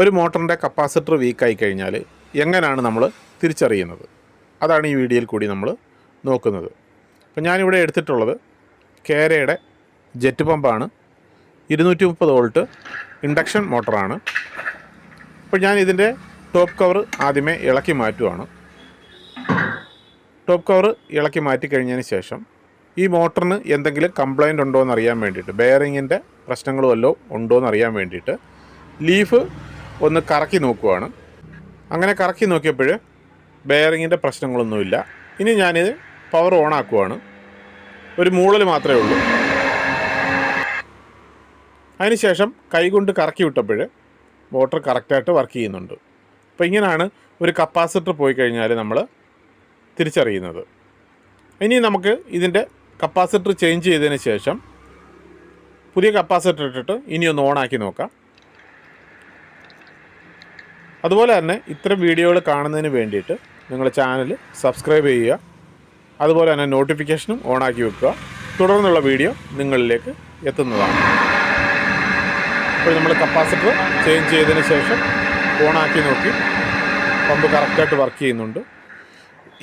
ഒരു മോട്ടറിന്റെ കപ്പാസിറ്റർ വീക്കായി കഴിഞ്ഞാൽ എങ്ങനെയാണ് നമ്മൾ തിരിച്ചറിയുന്നത്? അതാണ് ഈ വീഡിയോയിൽ കൂടി നമ്മൾ നോക്കുന്നത്. അപ്പോൾ ഞാനിവിടെ എടുത്തിട്ടുള്ളത് കേരയുടെ ജെറ്റ് പമ്പാണ്. ഇരുന്നൂറ്റി മുപ്പത് വോൾട്ട് ഇൻഡക്ഷൻ മോട്ടറാണ്. അപ്പോൾ ഞാൻ ഇതിന്റെ ടോപ്പ് കവർ ആദ്യമേ ഇളക്കി മാറ്റുവാണ്. ടോപ്പ് കവർ ഇളക്കി മാറ്റി കഴിഞ്ഞതിന് ശേഷം ഈ മോട്ടറിന് എന്തെങ്കിലും കംപ്ലൈന്റ് ഉണ്ടോ എന്ന് അറിയാൻ വേണ്ടിയിട്ട് ബെയറിങ്ങിന്റെ പ്രശ്നങ്ങൾ വല്ലതും ഉണ്ടോ എന്ന് അറിയാൻ വേണ്ടിയിട്ട് ലീഫ് ഒന്ന് കറക്കി നോക്കുവാണ്. അങ്ങനെ കറക്കി നോക്കിയപ്പോൾ ബെയറിങ്ങിന്റെ പ്രശ്നങ്ങളൊന്നുമില്ല. ഇനി ഞാനിത് പവർ ഓൺ ആക്കുവാണ്. ഒരു മൂളൽ മാത്രമേ ഉള്ളൂ. അതിനുശേഷം കൈകൊണ്ട് കറക്കി വിട്ടപ്പോൾ മോട്ടർ കറക്റ്റായിട്ട് വർക്ക് ചെയ്യുന്നുണ്ട്. അപ്പോൾ ഇങ്ങനെയാണ് ഒരു കപ്പാസിറ്റർ പോയി കഴിഞ്ഞാൽ നമ്മൾ തിരിച്ചറിയുന്നത്. ഇനി നമുക്ക് ഇതിന്റെ കപ്പാസിറ്റർ ചേഞ്ച് ചെയ്തതിന് ശേഷം പുതിയ കപ്പാസിറ്റർ ഇട്ടിട്ട് ഇനി ഒന്ന് ഓണാക്കി നോക്കാം. അതുപോലെ തന്നെ ഇത്തരം വീഡിയോകൾ കാണുന്നതിന് വേണ്ടിയിട്ട് നിങ്ങൾ ചാനൽ സബ്സ്ക്രൈബ് ചെയ്യുക. അതുപോലെ തന്നെ നോട്ടിഫിക്കേഷനും ഓണാക്കി വെക്കുക. തുടർന്നുള്ള വീഡിയോ നിങ്ങളിലേക്ക് എത്തുന്നതാണ്. അപ്പോൾ നമ്മൾ കപ്പാസിറ്റർ ചേഞ്ച് ചെയ്തതിന് ശേഷം ഓണാക്കി നോക്കി. പമ്പ് കറക്റ്റായിട്ട് വർക്ക് ചെയ്യുന്നുണ്ട്.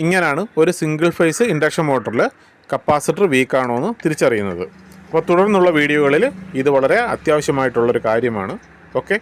ഇങ്ങനെയാണ് ഒരു സിംഗിൾ ഫേസ് ഇൻഡക്ഷൻ മോട്ടറിൽ കപ്പാസിറ്റർ വീക്കാണോ എന്ന് തിരിച്ചറിയുന്നത്. അപ്പോൾ തുടർന്നുള്ള വീഡിയോകളിൽ ഇത് വളരെ അത്യാവശ്യമായിട്ടുള്ളൊരു കാര്യമാണ്. ഓക്കെ